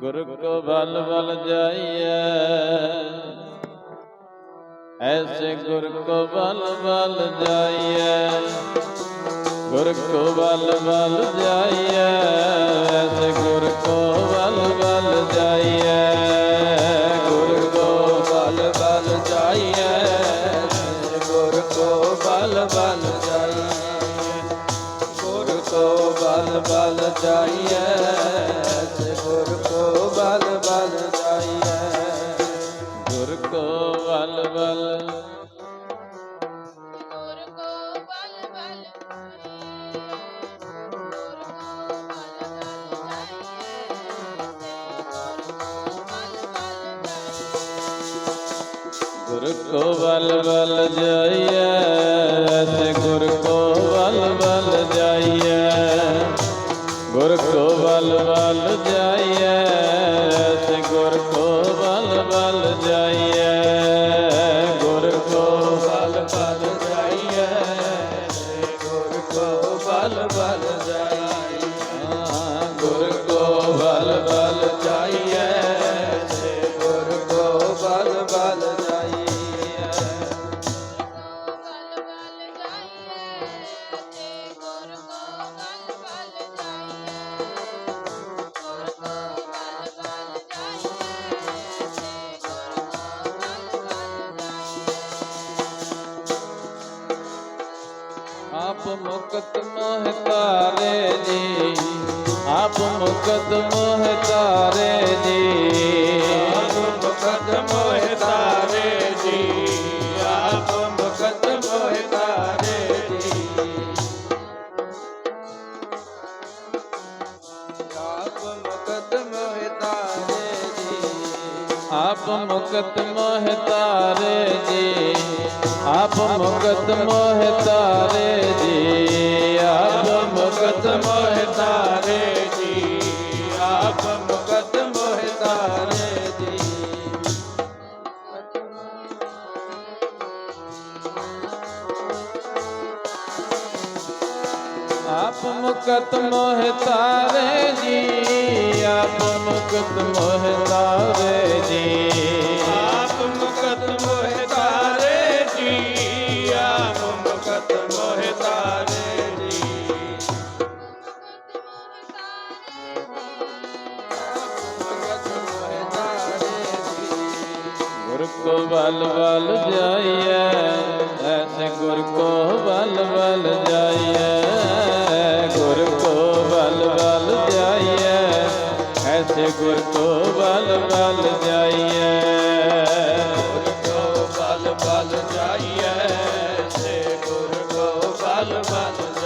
ਗੁਰ ਕੋ ਬਲ ਬਲ ਜਾਈਐ। ਐਸੇ ਗੁਰ ਕੋ ਬਲ ਬਲ ਜਾਈਐ। ਗੁਰ ਕੋ ਬਲ ਬਲ ਜਾਈਐ। ਐਸੇ ਗੁਰ ਕੋ ਬਲ ਬਲ ਜਾਈਐ। ਗੁਰ ਕੋ ਬਲ ਬਲ ਜਾਈਐ। ਗੁਰ ਕੋ ਬਲ ਬਲ ਜਾਈਐ। ਗੁਰ ਕੋ ਬਲ ਬਲ ਜਾਈਐ। गुरु को बल बल जाइए गुरु को बल बल जाइए गुरु को बल बल जाइए मुकदमा है तारे जी आप मुकदमा है तारे जी आप है तारे जी आप है तारे जी आप मुकदमा है तारे जी आप मुकदमा है तारे जी आप मुकदमा है तारे आप मुकत मोह तारे जी आप मुकत मोह तारे जी। आप मुकत मोह तारे जी आप मुकत मोह तारे जी। गुर को बल बल जाइए ऐसे गुर को बल बल जाइए। ਗੁਰ ਕੋ ਬਲ ਬਲ ਜਾਈਐ। ਗੁਰ ਕੋ ਬਲ ਬਲ ਜਾਈਐ। ਐਸੇ ਗੁਰ ਕੋ ਬਲ ਬਲ